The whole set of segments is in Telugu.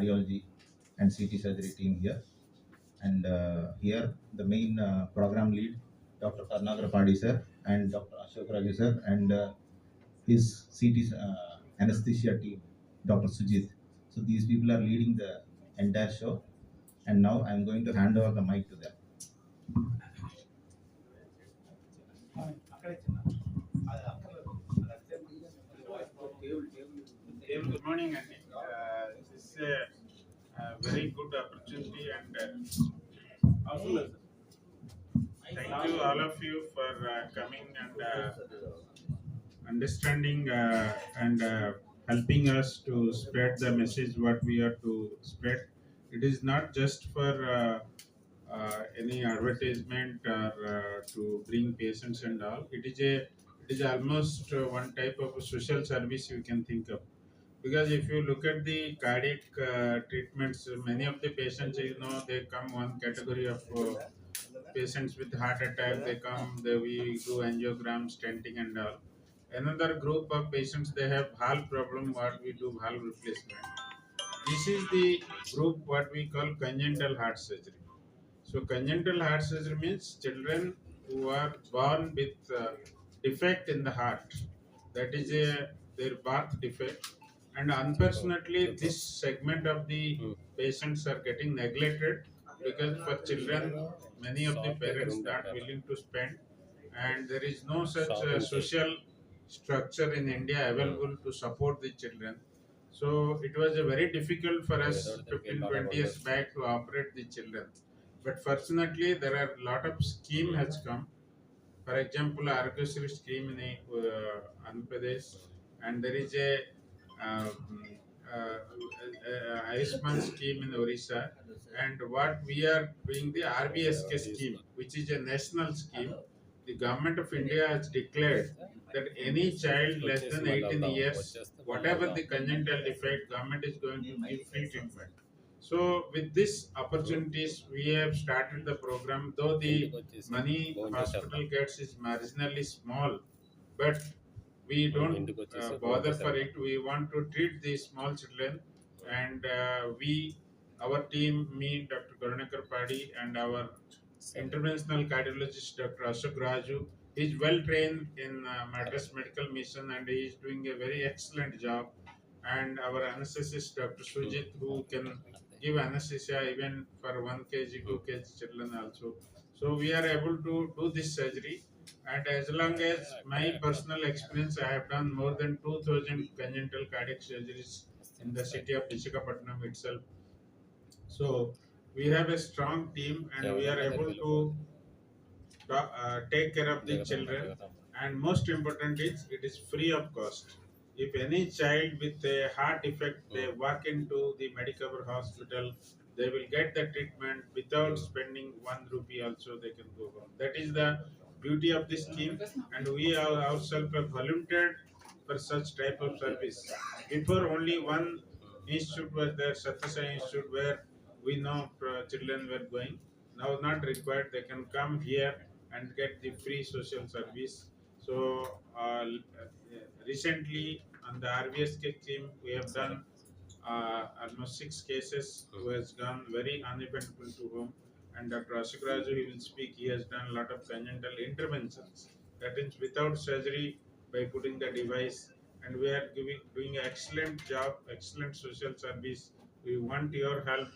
10 cardiology and CT surgery team here. And uh, here the main uh, program lead, Dr. Karnagar Padi sir and Dr. Ashok Raju sir and uh, his CT uh, anesthesia team, Dr. Sujit. So these people are leading the entire show. And now I'm going to hand over the mic to them. Good morning. Uh, This is a very good opportunity and uh, thank you all of you for uh, coming and uh, understanding uh, and uh, helping us to spread the message what we are to spread. It is not just for uh, uh, any advertisement or uh, to bring patients and all. It is a it is almost uh, one type of a social service you can think of because if you look at the cardiac uh, treatments many of the patients you know they come one category of uh, patients with heart attack. They come they we do angiogram stenting and all. Another group of patients they have valve problem what we do valve replacement. This is the group what we call congenital heart surgery. So congenital heart surgery means children who are born with uh, defect in the heart. That is a their birth defect and unfortunately this segment of the patients are getting neglected because for children many of the parents are not willing to spend. And there is no such uh, social structure in india available to support the children. So it was a very difficult for us 15 20 years back to operate the children. But fortunately there are a lot of scheme has come. For example Argosy scheme in uh, andhra pradesh. And there is a Um, uh, uh, uh, Ayushman scheme in Orissa, and what we are doing the RBSK scheme, which is a national scheme. The government of India has declared that any child less than 18 years, whatever the congenital defect, government is going to give free treatment. So with this opportunities, we have started the program, though the money hospital gets is marginally small, but we don't uh, bother for it. We want to treat these small children, and uh, we, our team, me, Dr. Karunakar Padi, and our interventional cardiologist, Dr. Ashok Raju, is well trained in uh, Madras Medical Mission, and he is doing a very excellent job. And our anesthetist, Dr. Sujit, who can give anesthesia even for 1 kg, 2 kg children also. So we are able to do this surgery and as long as my personal experience, I have done more than 2000 congenital cardiac surgeries in the city of Visakhapatnam itself. So we have a strong team and we are able to uh, take care of the children. And most important is it is free of cost. If any child with a heart defect, they walk into the Medicover hospital, they will get the treatment without spending one rupee also they can go home. That is the beauty of this scheme and we are ourselves volunteered for such type of service. Before only one institute was there, Satyasai Institute, where we know uh, children were going. Now not required, they can come here and get the free social service. So uh, recently on the RVSK team, we have done uh, almost six cases who has gone very uneventful to home and Dr. Asikraju, he will speak, he has done a lot of congenital interventions. That is without surgery by putting the device and we are giving, doing an excellent job, excellent social service. We want your help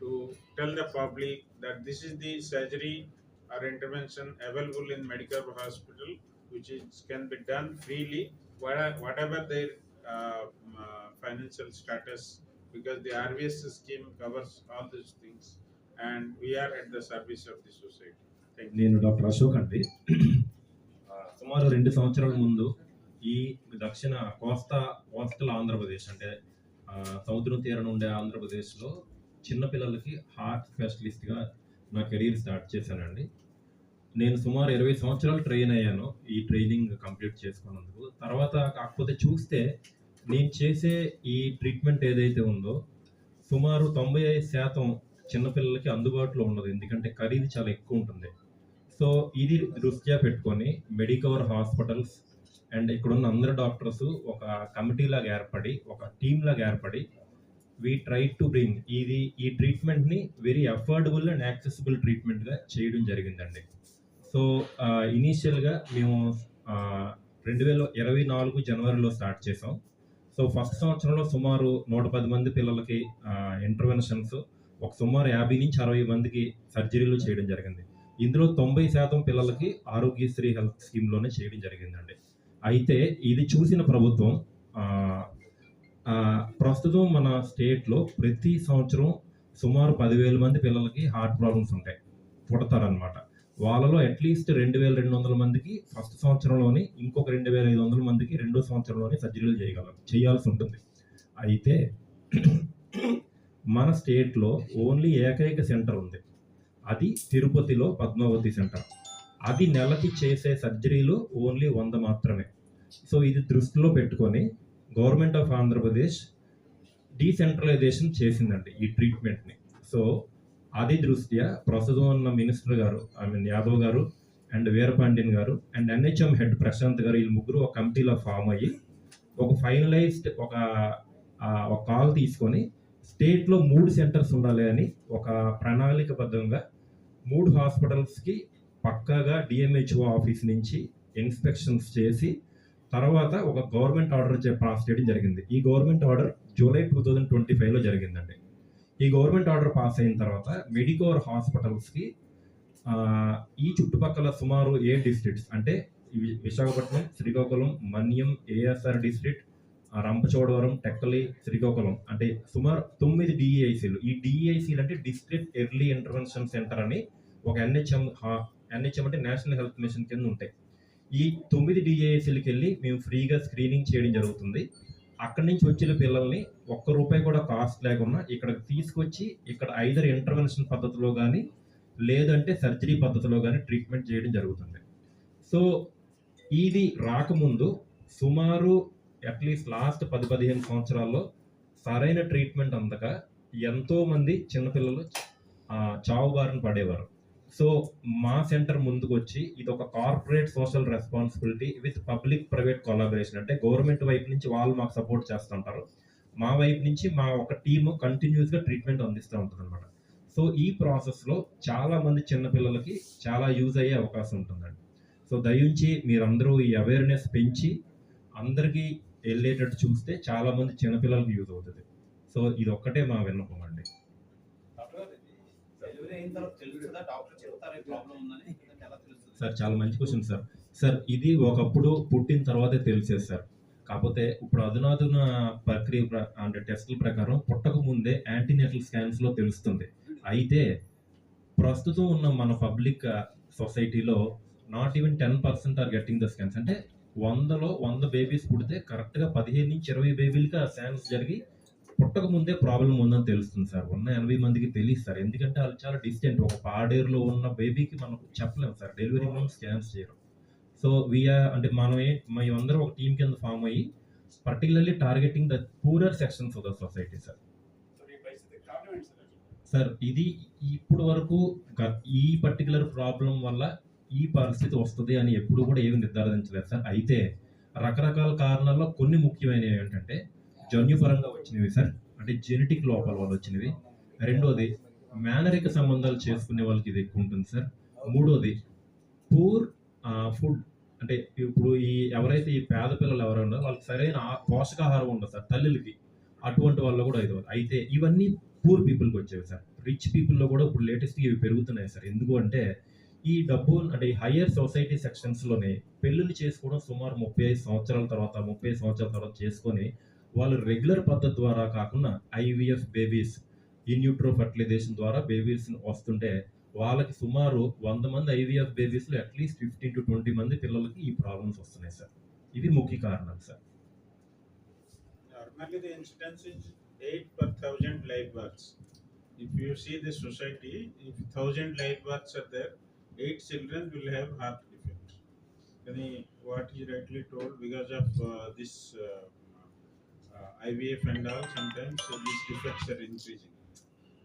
to tell the public that this is the surgery or intervention available in medical hospital which is, can be done freely, whatever their uh, uh, financial status because the RVS scheme covers all these things and we are at the service of the society నేను డాక్టర్ అశోక్ అండి. సుమారు రెండు సంవత్సరాల ముందు ఈ దక్షిణ కోస్తా కోస్టల్ ఆంధ్రప్రదేశ్ అంటే సముద్రం తీరం ఉండే ఆంధ్రప్రదేశ్లో చిన్నపిల్లలకి హార్ట్ స్పెషలిస్ట్గా నా కెరీర్ స్టార్ట్ చేశానండి. నేను సుమారు ఇరవై సంవత్సరాలు ట్రైన్ అయ్యాను ఈ ట్రైనింగ్ కంప్లీట్ చేసుకున్నందుకు. తర్వాత కాకపోతే చూస్తే నేను చేసే ఈ ట్రీట్మెంట్ ఏదైతే ఉందో సుమారు తొంభై ఐదు శాతం చిన్నపిల్లలకి అందుబాటులో ఉండదు. ఎందుకంటే ఖరీదు చాలా ఎక్కువ ఉంటుంది. సో ఇది దృష్ట్యా పెట్టుకొని మెడికవర్ హాస్పిటల్స్ అండ్ ఇక్కడ ఉన్న అందరు డాక్టర్స్ ఒక కమిటీ లాగా ఏర్పడి ఒక టీమ్ లాగా ఏర్పడి వీ ట్రై టు బ్రింగ్ ఇది ఈ ట్రీట్మెంట్ని వెరీ అఫోర్డబుల్ అండ్ యాక్సెసిబుల్ ట్రీట్మెంట్గా చేయడం జరిగిందండి. సో ఇనీషియల్గా మేము రెండు వేల ఇరవై నాలుగు జనవరిలో స్టార్ట్ చేసాం సో ఫస్ట్ సంవత్సరంలో సుమారు నూట పది మంది పిల్లలకి ఇంటర్వెన్షన్స్ ఒక సుమారు యాభై నుంచి అరవై మందికి సర్జరీలు చేయడం జరిగింది. ఇందులో తొంభై శాతం పిల్లలకి ఆరోగ్యశ్రీ హెల్త్ స్కీమ్లోనే చేయడం జరిగిందండి. అయితే ఇది చూసిన ప్రభుత్వం ప్రస్తుతం మన స్టేట్లో ప్రతి సంవత్సరం సుమారు పదివేల మంది పిల్లలకి హార్ట్ ప్రాబ్లమ్స్ ఉంటాయి. పుడతారనమాట వాళ్ళలో అట్లీస్ట్ రెండు వేల రెండు వందల మందికి ఫస్ట్ సంవత్సరంలోని ఇంకొక రెండు వేల ఐదు వందల మందికి రెండో సంవత్సరంలోని సర్జరీలు చేయగలం చేయాల్సి ఉంటుంది. అయితే మన స్టేట్లో ఓన్లీ ఏకైక సెంటర్ ఉంది. అది తిరుపతిలో పద్మావతి సెంటర్. అది నెలకి చేసే సర్జరీలు ఓన్లీ వంద మాత్రమే. సో ఇది దృష్టిలో పెట్టుకొని గవర్నమెంట్ ఆఫ్ ఆంధ్రప్రదేశ్ డీసెంట్రలైజేషన్ చేసిందండి ఈ ట్రీట్మెంట్ని. సో అది దృష్ట్యా ప్రస్తుతం ఉన్న మినిస్టర్ గారు ఐ మీన్ యాదవ్ గారు అండ్ వీరపాండ్యన్ గారు అండ్ ఎన్హెచ్ఎం హెడ్ ప్రశాంత్ గారు వీళ్ళు ముగ్గురు ఒక కమిటీలో ఫామ్ అయ్యి ఒక ఫైనలైజ్డ్ ఒక ఒక కాల్ తీసుకొని స్టేట్లో మూడు సెంటర్స్ ఉండాలి అని ఒక ప్రణాళికబద్ధంగా మూడు హాస్పిటల్స్కి పక్కాగా డిఎంహెచ్ఓ ఆఫీస్ నుంచి ఇన్స్పెక్షన్స్ చేసి తర్వాత ఒక గవర్నమెంట్ ఆర్డర్ పాస్ చేయడం జరిగింది. ఈ government order July two thousand twenty ఫైవ్లో జరిగిందండి. ఈ గవర్నమెంట్ ఆర్డర్ పాస్ అయిన తర్వాత మెడికోర్ హాస్పిటల్స్కి ఈ చుట్టుపక్కల సుమారు ఏ డిస్ట్రిక్ట్స్ అంటే విశాఖపట్నం శ్రీకాకుళం మన్యం ఏఎస్ఆర్ డిస్ట్రిక్ట్ రంపచోడవరం టెక్కలి శ్రీకాకుళం అంటే సుమారు తొమ్మిది డిఈఐసీలు ఈ డిఈఐసీలు అంటే డిస్ట్రిక్ట్ ఎర్లీ ఇంటర్వెన్షన్ సెంటర్ అని ఒక ఎన్హెచ్ఎం ఎన్హెచ్ఎం అంటే నేషనల్ హెల్త్ మిషన్ కింద ఉంటాయి. ఈ తొమ్మిది డిఏఎస్సీలకి వెళ్ళి మేము ఫ్రీగా స్క్రీనింగ్ చేయడం జరుగుతుంది. అక్కడి నుంచి వచ్చిన పిల్లల్ని ఒక్క రూపాయి కూడా కాస్ట్ లేకుండా ఇక్కడికి తీసుకొచ్చి ఇక్కడ ఐదర్ ఇంటర్వెన్షన్ పద్ధతిలో కానీ లేదంటే సర్జరీ పద్ధతిలో కానీ ట్రీట్మెంట్ చేయడం జరుగుతుంది. సో ఇది రాకముందు సుమారు అట్లీస్ట్ లాస్ట్ పది పదిహేను సంవత్సరాల్లో సరైన ట్రీట్మెంట్ అందక ఎంతో మంది చిన్నపిల్లలు ఆ, చావు బారిన పడేవారు. సో మా సెంటర్ ముందుకు వచ్చి ఇది ఒక corporate social responsibility with public private collaboration. అంటే గవర్నమెంట్ వైపు నుంచి వాళ్ళు మాకు సపోర్ట్ చేస్తుంటారు. మా వైపు నుంచి మా ఒక టీము కంటిన్యూస్గా ట్రీట్మెంట్ అందిస్తూ ఉంటుంది అనమాట సో ఈ ప్రాసెస్లో చాలా మంది చిన్నపిల్లలకి చాలా యూజ్ అయ్యే అవకాశం ఉంటుందండి. సో దయించి మీరందరూ ఈ అవేర్నెస్ పెంచి అందరికీ వెళ్ళేటట్టు చూస్తే చాలా మంది చిన్నపిల్లలకి యూజ్ అవుతుంది. సో ఇది ఒక్కటే మా విన్నపం అండి. సార్ చాలా మంచి క్వశ్చన్ సార్. సార్ ఇది ఒకప్పుడు పుట్టిన తర్వాతే తెలిసేది సార్. కాకపోతే ఇప్పుడు అధునాతన ప్రక్రియ ప్ర- అంటే టెస్టుల ప్రకారం పుట్టక ముందే యాంటీనేటల్ స్కాన్స్లో తెలుస్తుంది. అయితే ప్రస్తుతం ఉన్న మన పబ్లిక్ సొసైటీలో not even ten percent are getting the scans అంటే వందలో వంద బేబీస్ పుడితే కరెక్ట్గా పదిహేను నుంచి ఇరవై బేబీలకి ఆ శాన్స్ జరిగి పుట్టక ముందే ప్రాబ్లం ఉందని తెలుస్తుంది సార్. ఉన్న ఎనభై మందికి తెలియదు సార్. ఎందుకంటే వాళ్ళు చాలా డిస్టెంట్ ఒక పాడేరులో ఉన్న బేబీకి మనకు చెప్పలేము సార్. డెలివరీ ముందు స్కాన్స్ చేయడం. సో వీఆర్ అంటే మనం ఏ మేమందరం ఒక టీం కింద ఫామ్ అయ్యి particularly targeting the poorer sections of the society sir. Sir sir ఇది ఇప్పుడు వరకు గ- ఈ పర్టికులర్ ప్రాబ్లం వల్ల ఈ పరిస్థితి వస్తుంది అని ఎప్పుడు కూడా ఏమి నిర్ధారించలేదు సార్. అయితే రకరకాల కారణాల్లో కొన్ని ముఖ్యమైనవి ఏంటంటే జన్యుపరంగా వచ్చినవి సార్. అంటే జెనెటిక్ లోపాల వల్ల వచ్చినవి. రెండోది మేనరిక సంబంధాలు చేసుకునే వాళ్ళకి ఇది ఎక్కువ ఉంటుంది సార్. మూడోది పూర్ ఫుడ్. అంటే ఇప్పుడు ఈ ఎవరైతే ఈ పేద పిల్లలు ఎవరైనా ఉన్నారో వాళ్ళకి సరైన పోషకాహారం ఉండదు సార్. తల్లులకి అటువంటి వాళ్ళు కూడా ఇది అయితే ఇవన్నీ పూర్ పీపుల్కి వచ్చేవి సార్. రిచ్ పీపుల్లో కూడా ఇప్పుడు లేటెస్ట్గా ఇవి పెరుగుతున్నాయి సార్. ఎందుకు అంటే ఈ డబ్బు అంటే హయ్యర్ సొసైటీ సెక్షన్స్లోనే పెళ్ళిళ్ళు చేసుకోవడం సుమారు ముప్పై ఐదు సంవత్సరాల తర్వాత ముప్పై ఐదు సంవత్సరాల తర్వాత చేసుకొని వాళ్ళు రెగ్యులర్ పద్ధతి ద్వారా కాకుండా IVF babies in vitro fertilisation ద్వారా బేబీస్ వస్తుంటే వాళ్ళకి సుమారు వంద మంది IVF బేబీస్లో at least fifteen to twenty మంది పిల్లలకి ఈ ప్రాబ్లమ్స్ వస్తున్నాయి సార్ ఇవి ముఖ్య కారణాలు sir Normally, the incidence is 8 per thousand live births. If you see the society, if 1000 live births are there, 8 children will have heart defect. Any, what he rightly told, because of uh, this uh, uh, IVF and all, sometimes uh, these defects are increasing.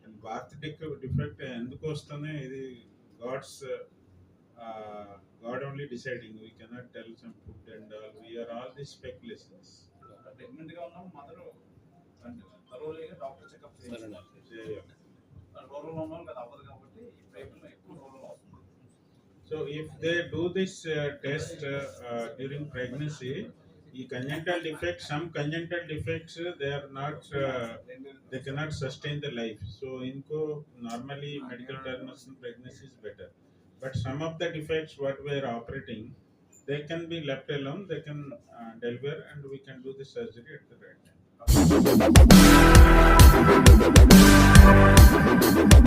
And birth defect ఎందుకు వస్తుంది ఇది God's God only deciding we cannot tell some food and all we are all the speculations ప్రెగ్నెంట్గా ఉన్న మదర్ తరువులుగా డాక్టర్ చెకప్ చేయాలి రూరల్ ఉన్న వాళ్ళకి అది అవ్వదు కాబట్టి ఈ ప్రయత్నం ఎక్కువ రూరల్ అవుతుంది So if they do this uh, test uh, uh, during pregnancy, the congenital defects, some congenital defects, uh, they are not, uh, they cannot sustain the life. So inco normally medical termination pregnancy is better. But some of the defects what we are operating, they can be left alone, they can uh, deliver and we can do the surgery at the right time.